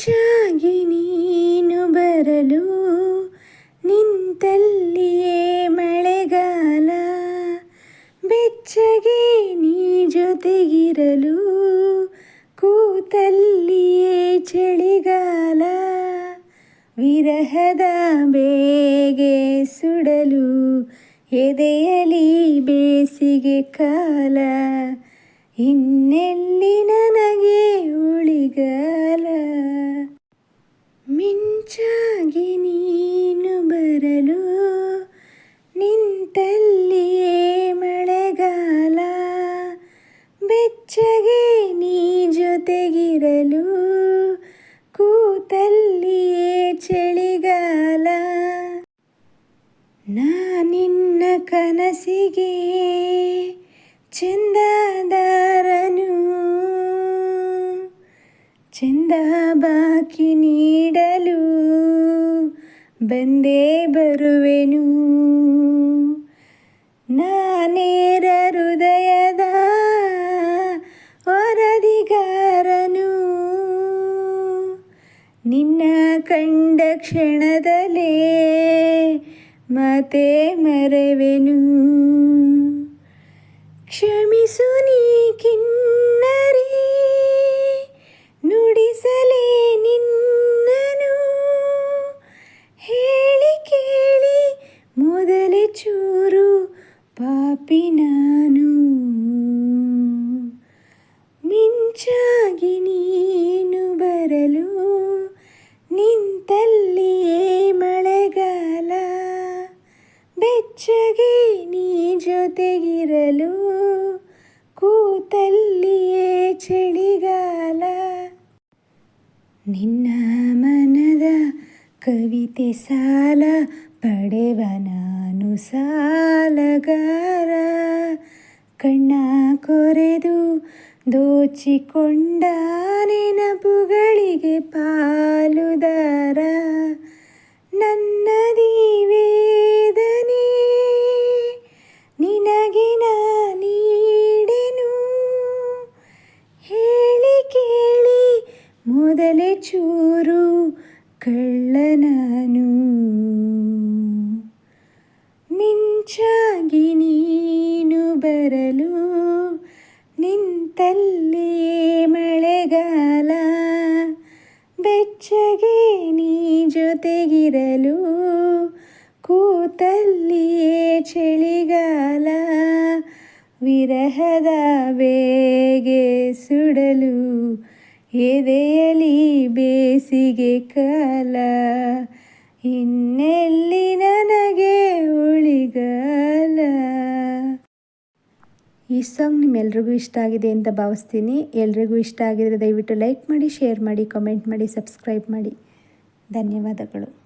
ಮಿಂಚಾಗಿ ನೀನು ಬರಲು ನಿಂತಲ್ಲಿಯೇ ಮಳೆಗಾಲ. ಬೆಚ್ಚಗೆ ನೀ ಜೊತೆಗಿರಲು ಕೂತಲ್ಲಿಯೇ ಚಳಿಗಾಲ. ವಿರಹದ ಬೇಗೆ ಸುಡಲು ಎದೆಯಲಿ ಬೇಸಿಗೆ ಕಾಲ. ಇನ್ನೆಲ್ಲಿ ನನಗೆ ಉಳಿಗಾಲ? ಮಿಂಚಾಗಿ ನೀನು ಬರಲು ನಿಂತಲ್ಲಿಯೇ ಮಳೆಗಾಲ. ಬೆಚ್ಚಗೆ ನೀ ಜೊತೆಗಿರಲು ಕೂತಲ್ಲಿಯೇ ಚಳಿಗಾಲ. ನಾನಿನ್ನ ಕನಸಿಗೆ ಚಂದದಾರನು ಚಂದ ಬಾಕಿ ನೀಡಲು ಬಂದೇ ಬರುವೆನು. ನಾನೇರ ಹೃದಯದ ವರದಿಗಾರನು. ನಿನ್ನ ಕಂಡ ಕ್ಷಣದಲ್ಲೇ ಮತೆ ಮರೆವೆನು. ಕ್ಷಮಿಸು ನೀ ಮಿಂಚಾಗಿ ನೀನು ಬರಲು, ನಿಂತಲ್ಲಿಯೇ ಮಳೆಗಾಲ. ಬೆಚ್ಚಗೆ ನೀ ಜೊತೆಗಿರಲು, ಕೂತಲ್ಲಿಯೇ ಚಳಿಗಾಲ. ನಿನ್ನ ಮನದ ಕವಿತೆ ಸಾಲ ಪಡೆವ ನಾನು ಸಾಲಗಾರ. ಕಣ್ಣ ಕೊರೆದು ದೋಚಿಕೊಂಡ ನೆನಪುಗಳಿಗೆ ಪಾಲುದಾರ ನನ್ನ ವೇದನೆ, ನಿನಗೆ ನೀಡೆನು. ಹೇಳಿ ಕೇಳಿ ಮೊದಲೇ ಚೂರು ಕಳ್ಳನಾನು ಮಿಂಚಾಗಿ ನೀನು ಬರಲು ನಿಂತಲ್ಲಿಯೇ ಮಳೆಗಾಲ, ಬೆಚ್ಚಗೆ ನೀ ಜೊತೆಗಿರಲು ಕೂತಲ್ಲಿಯೇ ಚಳಿಗಾಲ, ವಿರಹದ ಬೇಗೆ ಸುಡಲು, ಎದೆಯಲಿ ಬೇಸಿಗೆ ಕಾಲ, ಇನ್ನೆಲ್ಲಿ ನನಗೆ ಉಳಿಗಾಲ? ಈ ಸಾಂಗ್ ನಿಮ್ಮೆಲ್ರಿಗೂ ಇಷ್ಟ ಆಗಿದೆ ಅಂತ ಭಾವಿಸ್ತೀನಿ. ಎಲ್ರಿಗೂ ಇಷ್ಟ ಆಗಿದರೆ ದಯವಿಟ್ಟು ಲೈಕ್ ಮಾಡಿ, ಶೇರ್ ಮಾಡಿ, ಕಮೆಂಟ್ ಮಾಡಿ, ಸಬ್ಸ್ಕ್ರೈಬ್ ಮಾಡಿ. ಧನ್ಯವಾದಗಳು.